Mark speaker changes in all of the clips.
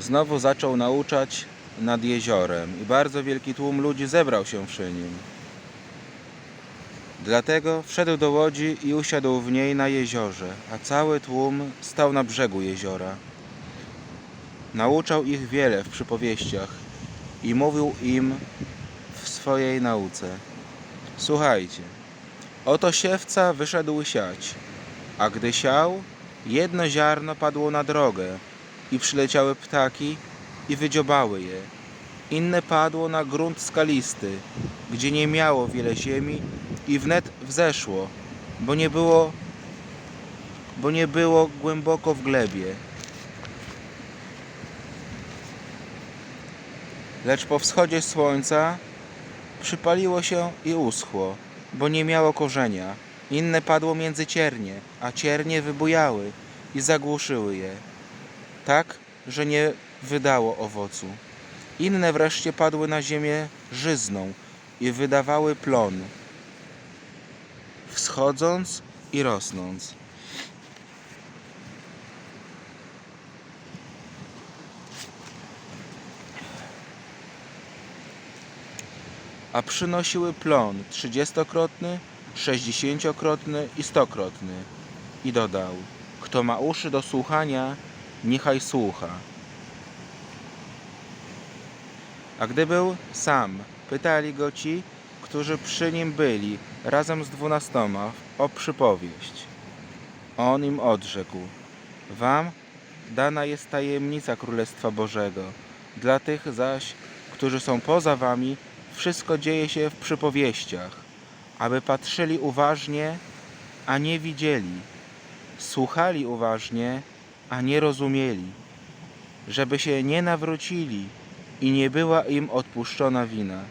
Speaker 1: Znowu zaczął nauczać nad jeziorem i bardzo wielki tłum ludzi zebrał się przy nim. Dlatego wszedł do łodzi i usiadł w niej na jeziorze, a cały tłum stał na brzegu jeziora. Nauczał ich wiele w przypowieściach i mówił im w swojej nauce. Słuchajcie, oto siewca wyszedł siać, a gdy siał, jedno ziarno padło na drogę i przyleciały ptaki i wydziobały je. Inne padło na grunt skalisty, gdzie nie miało wiele ziemi i wnet wzeszło, bo nie było, bo nie było głęboko w glebie. Lecz po wschodzie słońca przypaliło się i uschło, bo nie miało korzenia. Inne padło między ciernie, a ciernie wybujały i zagłuszyły je tak, że nie wydało owocu. Inne wreszcie padły na ziemię żyzną i wydawały plon, wschodząc i rosnąc. A przynosiły plon trzydziestokrotny, sześćdziesięciokrotny i stokrotny. I dodał, kto ma uszy do słuchania, niechaj słucha. A gdy był sam, pytali go ci, którzy przy nim byli, razem z dwunastoma, o przypowieść. On im odrzekł: Wam dana jest tajemnica Królestwa Bożego. Dla tych zaś, którzy są poza wami, wszystko dzieje się w przypowieściach, aby patrzyli uważnie, a nie widzieli, słuchali uważnie, a nie rozumieli, żeby się nie nawrócili i nie była im odpuszczona wina.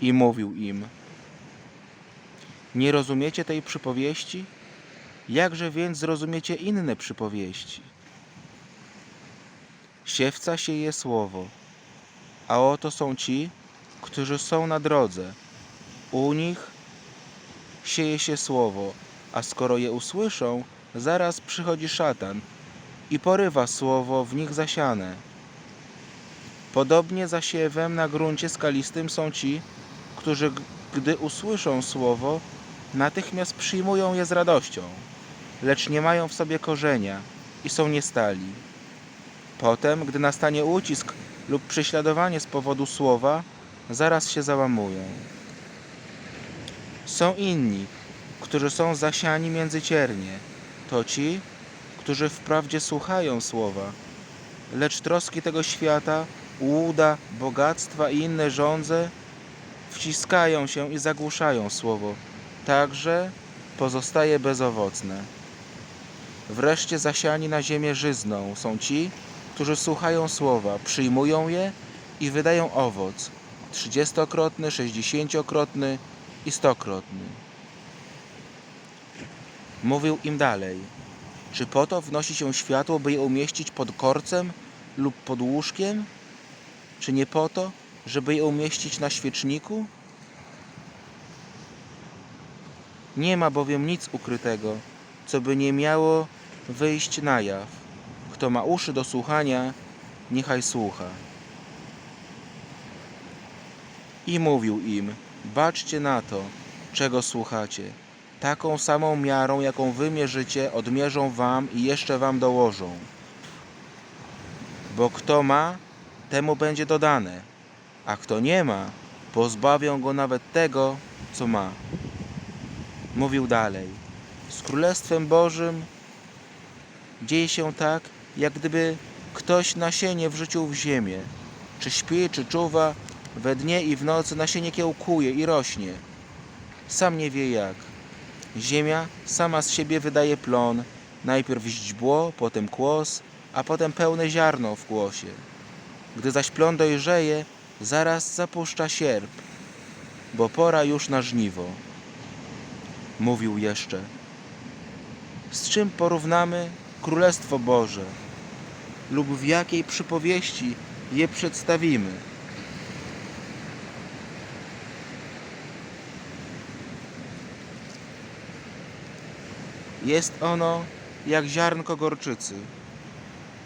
Speaker 1: I mówił im: Nie rozumiecie tej przypowieści? Jakże więc zrozumiecie inne przypowieści? Siewca sieje słowo, a oto są ci, którzy są na drodze. U nich sieje się słowo, a skoro je usłyszą, zaraz przychodzi szatan i porywa słowo w nich zasiane. Podobnie zasiewem na gruncie skalistym są ci, którzy gdy usłyszą słowo, natychmiast przyjmują je z radością, lecz nie mają w sobie korzenia i są niestali. Potem, gdy nastanie ucisk lub prześladowanie z powodu słowa, zaraz się załamują. Są inni, którzy są zasiani między ciernie. To ci, którzy wprawdzie słuchają słowa, lecz troski tego świata, łuda, bogactwa i inne żądze wciskają się i zagłuszają słowo, także pozostaje bezowocne. Wreszcie zasiani na ziemię żyzną są ci, którzy słuchają słowa, przyjmują je i wydają owoc trzydziestokrotny, sześćdziesięciokrotny i stokrotny. Mówił im dalej. Czy po to wnosi się światło, by je umieścić pod korcem lub pod łóżkiem? Czy nie po to, żeby je umieścić na świeczniku? Nie ma bowiem nic ukrytego, co by nie miało wyjść na jaw. Kto ma uszy do słuchania, niechaj słucha. I mówił im: Baczcie na to, czego słuchacie. Taką samą miarą, jaką wy mierzycie, odmierzą wam i jeszcze wam dołożą. Bo kto ma, temu będzie dodane, a kto nie ma, pozbawią go nawet tego, co ma. Mówił dalej. Z Królestwem Bożym dzieje się tak, jak gdyby ktoś nasienie wrzucił w ziemię. Czy śpi, czy czuwa, we dnie i w nocy nasienie kiełkuje i rośnie. sam nie wie jak. Ziemia sama z siebie wydaje plon, najpierw źdźbło, potem kłos, a potem pełne ziarno w kłosie. Gdy zaś plon dojrzeje, zaraz zapuszcza sierp, bo pora już na żniwo. Mówił jeszcze. Z czym porównamy Królestwo Boże? Lub w jakiej przypowieści je przedstawimy? Jest ono jak ziarnko gorczycy.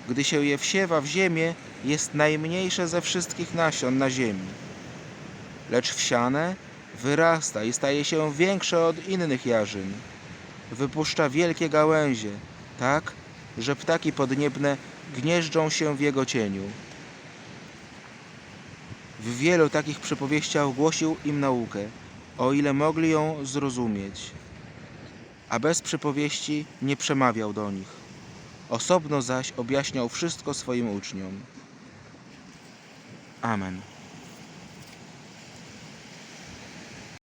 Speaker 1: Gdy się je wsiewa w ziemię, jest najmniejsze ze wszystkich nasion na ziemi. Lecz wsiane wyrasta i staje się większe od innych jarzyn. Wypuszcza wielkie gałęzie, tak, że ptaki podniebne gnieżdżą się w jego cieniu. W wielu takich przypowieściach głosił im naukę, o ile mogli ją zrozumieć. A bez przypowieści nie przemawiał do nich. Osobno zaś objaśniał wszystko swoim uczniom. Amen.